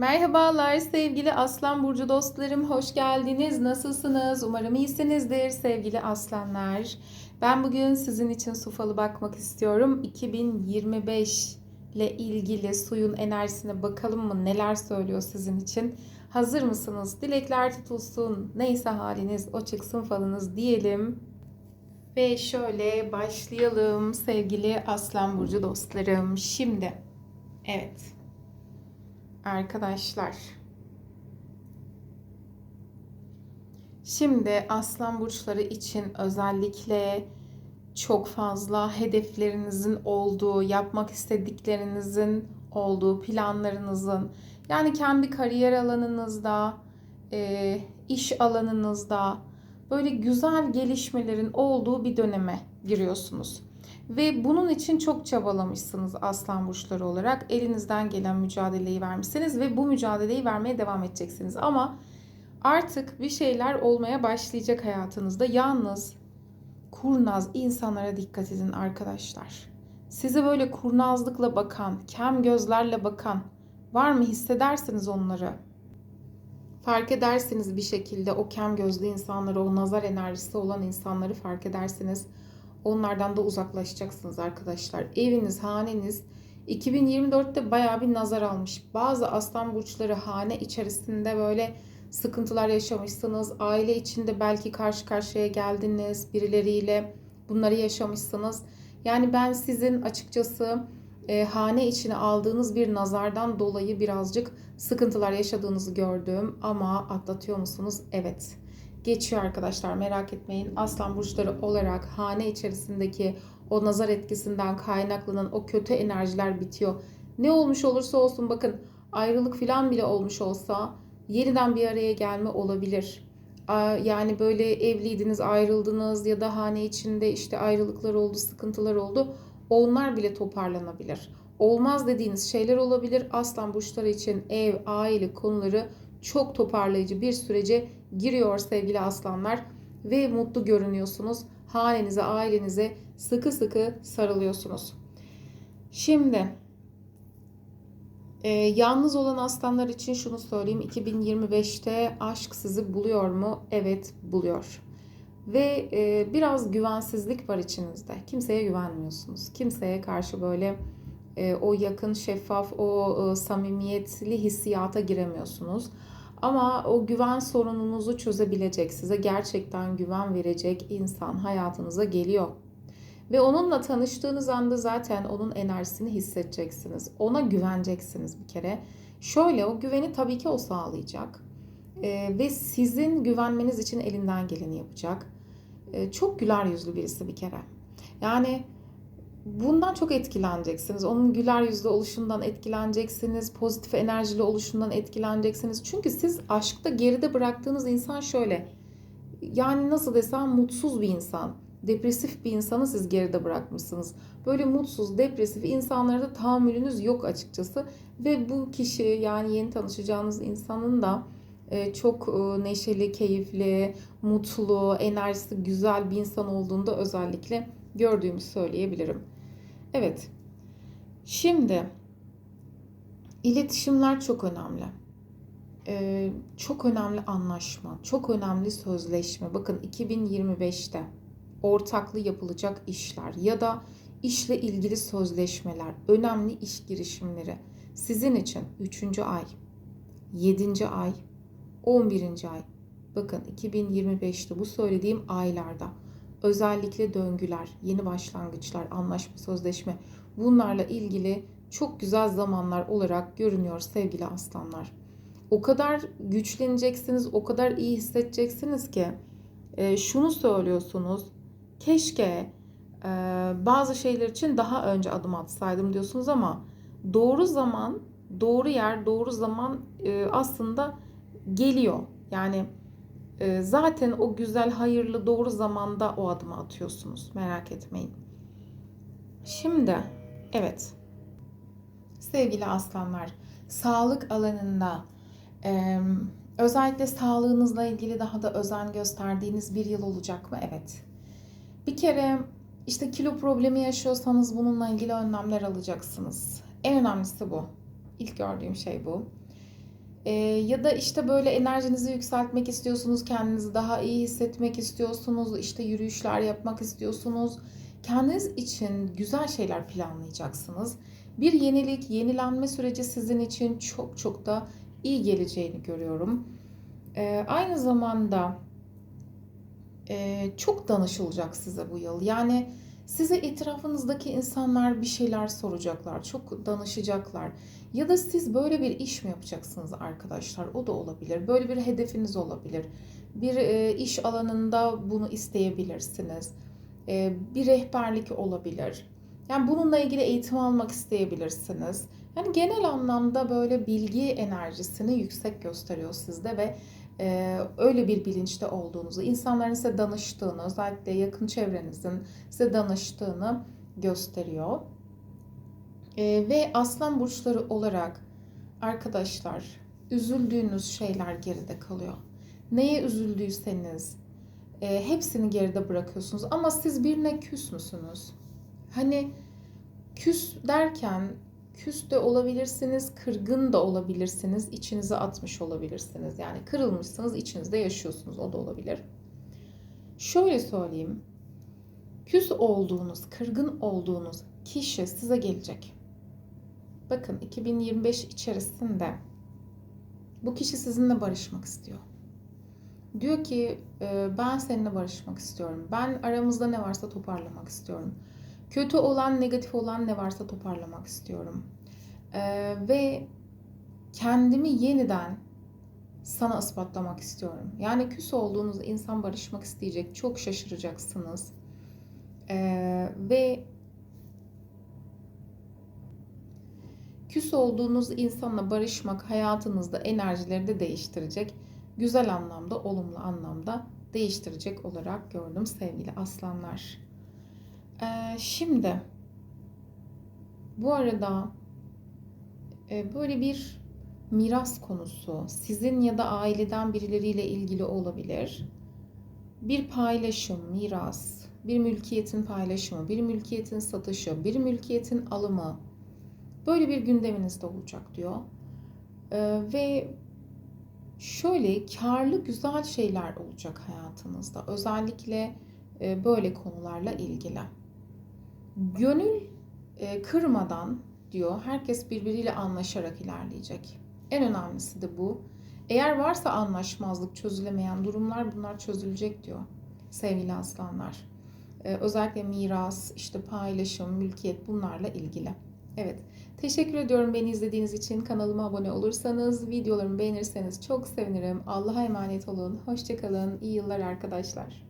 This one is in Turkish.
Merhabalar sevgili Aslan Burcu dostlarım, hoş geldiniz. Nasılsınız? Umarım iyisinizdir sevgili aslanlar. Ben bugün sizin için su falı bakmak istiyorum. 2025 ile ilgili suyun enerjisine bakalım mı? Neler söylüyor sizin için? Hazır mısınız? Dilekler tutulsun. Neyse haliniz o çıksın falınız diyelim. Ve şöyle başlayalım sevgili Aslan Burcu dostlarım. Şimdi evet arkadaşlar. Şimdi aslan burçları için özellikle çok fazla hedeflerinizin olduğu, yapmak istediklerinizin olduğu, planlarınızın yani kendi kariyer alanınızda, e, iş alanınızda böyle güzel gelişmelerin olduğu bir döneme giriyorsunuz. Ve bunun için çok çabalamışsınız aslan burçları olarak. Elinizden gelen mücadeleyi vermişsiniz ve bu mücadeleyi vermeye devam edeceksiniz. Ama artık bir şeyler olmaya başlayacak hayatınızda. Yalnız kurnaz insanlara dikkat edin arkadaşlar. Size böyle kurnazlıkla bakan, kem gözlerle bakan var mı hissedersiniz onları. Fark edersiniz bir şekilde o kem gözlü insanları, o nazar enerjisi olan insanları fark edersiniz. Onlardan da uzaklaşacaksınız arkadaşlar. Eviniz, haneniz 2024'te bayağı bir nazar almış. Bazı aslan burçları hane içerisinde böyle sıkıntılar yaşamışsınız. Aile içinde belki karşı karşıya geldiniz birileriyle. Bunları yaşamışsınız. Yani ben sizin açıkçası e, hane içine aldığınız bir nazardan dolayı birazcık sıkıntılar yaşadığınızı gördüm. Ama atlatıyor musunuz? Evet geçiyor arkadaşlar merak etmeyin. Aslan burçları olarak hane içerisindeki o nazar etkisinden kaynaklanan o kötü enerjiler bitiyor. Ne olmuş olursa olsun bakın ayrılık falan bile olmuş olsa yeniden bir araya gelme olabilir. Yani böyle evliydiniz, ayrıldınız ya da hane içinde işte ayrılıklar oldu, sıkıntılar oldu. Onlar bile toparlanabilir. Olmaz dediğiniz şeyler olabilir. Aslan burçları için ev, aile konuları çok toparlayıcı bir sürece giriyor sevgili aslanlar ve mutlu görünüyorsunuz. Hanenize, ailenize sıkı sıkı sarılıyorsunuz. Şimdi e, yalnız olan aslanlar için şunu söyleyeyim. 2025'te aşk sizi buluyor mu? Evet buluyor. Ve e, biraz güvensizlik var içinizde. Kimseye güvenmiyorsunuz. Kimseye karşı böyle e, o yakın, şeffaf, o e, samimiyetli hissiyata giremiyorsunuz. Ama o güven sorununuzu çözebilecek, size gerçekten güven verecek insan hayatınıza geliyor. Ve onunla tanıştığınız anda zaten onun enerjisini hissedeceksiniz. Ona güveneceksiniz bir kere. Şöyle o güveni tabii ki o sağlayacak. Ee, ve sizin güvenmeniz için elinden geleni yapacak. Ee, çok güler yüzlü birisi bir kere. Yani bundan çok etkileneceksiniz. Onun güler yüzlü oluşundan etkileneceksiniz. Pozitif enerjili oluşundan etkileneceksiniz. Çünkü siz aşkta geride bıraktığınız insan şöyle. Yani nasıl desem mutsuz bir insan. Depresif bir insanı siz geride bırakmışsınız. Böyle mutsuz, depresif insanlara da tahammülünüz yok açıkçası. Ve bu kişi yani yeni tanışacağınız insanın da e, çok e, neşeli, keyifli, mutlu, enerjisi güzel bir insan olduğunda özellikle gördüğümü söyleyebilirim. Evet. Şimdi iletişimler çok önemli. Ee, çok önemli anlaşma, çok önemli sözleşme. Bakın 2025'te ortaklı yapılacak işler ya da işle ilgili sözleşmeler, önemli iş girişimleri sizin için 3. ay, 7. ay, 11. ay. Bakın 2025'te bu söylediğim aylarda özellikle döngüler, yeni başlangıçlar, anlaşma, sözleşme bunlarla ilgili çok güzel zamanlar olarak görünüyor sevgili aslanlar. O kadar güçleneceksiniz, o kadar iyi hissedeceksiniz ki e, şunu söylüyorsunuz. Keşke e, bazı şeyler için daha önce adım atsaydım diyorsunuz ama doğru zaman, doğru yer, doğru zaman e, aslında geliyor. Yani zaten o güzel, hayırlı, doğru zamanda o adımı atıyorsunuz. Merak etmeyin. Şimdi evet sevgili aslanlar sağlık alanında özellikle sağlığınızla ilgili daha da özen gösterdiğiniz bir yıl olacak mı? Evet. Bir kere işte kilo problemi yaşıyorsanız bununla ilgili önlemler alacaksınız. En önemlisi bu. İlk gördüğüm şey bu. Ee, ya da işte böyle enerjinizi yükseltmek istiyorsunuz, kendinizi daha iyi hissetmek istiyorsunuz, işte yürüyüşler yapmak istiyorsunuz. Kendiniz için güzel şeyler planlayacaksınız. Bir yenilik, yenilenme süreci sizin için çok çok da iyi geleceğini görüyorum. Ee, aynı zamanda e, çok danışılacak size bu yıl. Yani size etrafınızdaki insanlar bir şeyler soracaklar, çok danışacaklar. Ya da siz böyle bir iş mi yapacaksınız arkadaşlar? O da olabilir. Böyle bir hedefiniz olabilir. Bir e, iş alanında bunu isteyebilirsiniz. E, bir rehberlik olabilir. Yani bununla ilgili eğitim almak isteyebilirsiniz. Yani genel anlamda böyle bilgi enerjisini yüksek gösteriyor sizde ve e, öyle bir bilinçte olduğunuzu, insanların size danıştığını, özellikle yakın çevrenizin size danıştığını gösteriyor. E, ve aslan burçları olarak arkadaşlar üzüldüğünüz şeyler geride kalıyor. Neye üzüldüyseniz e, hepsini geride bırakıyorsunuz ama siz birine küs müsünüz? Hani küs derken küs de olabilirsiniz, kırgın da olabilirsiniz, içinize atmış olabilirsiniz. Yani kırılmışsınız, içinizde yaşıyorsunuz. O da olabilir. Şöyle söyleyeyim. Küs olduğunuz, kırgın olduğunuz kişi size gelecek. Bakın 2025 içerisinde bu kişi sizinle barışmak istiyor. Diyor ki "E, ben seninle barışmak istiyorum. Ben aramızda ne varsa toparlamak istiyorum. Kötü olan, negatif olan ne varsa toparlamak istiyorum. Ee, ve kendimi yeniden sana ispatlamak istiyorum. Yani küs olduğunuz insan barışmak isteyecek. Çok şaşıracaksınız. Ee, ve küs olduğunuz insanla barışmak hayatınızda enerjileri de değiştirecek. Güzel anlamda, olumlu anlamda değiştirecek olarak gördüm sevgili aslanlar. Ee, şimdi bu arada e, böyle bir miras konusu sizin ya da aileden birileriyle ilgili olabilir. Bir paylaşım, miras, bir mülkiyetin paylaşımı, bir mülkiyetin satışı, bir mülkiyetin alımı böyle bir gündeminizde olacak diyor. Ee, ve şöyle karlı güzel şeyler olacak hayatınızda. Özellikle e, böyle konularla ilgili. Gönül e, kırmadan diyor herkes birbiriyle anlaşarak ilerleyecek. En önemlisi de bu. Eğer varsa anlaşmazlık, çözülemeyen durumlar bunlar çözülecek diyor sevgili aslanlar. Ee, özellikle miras, işte paylaşım, mülkiyet bunlarla ilgili. Evet, teşekkür ediyorum beni izlediğiniz için. Kanalıma abone olursanız, videolarımı beğenirseniz çok sevinirim. Allah'a emanet olun. Hoşçakalın. İyi yıllar arkadaşlar.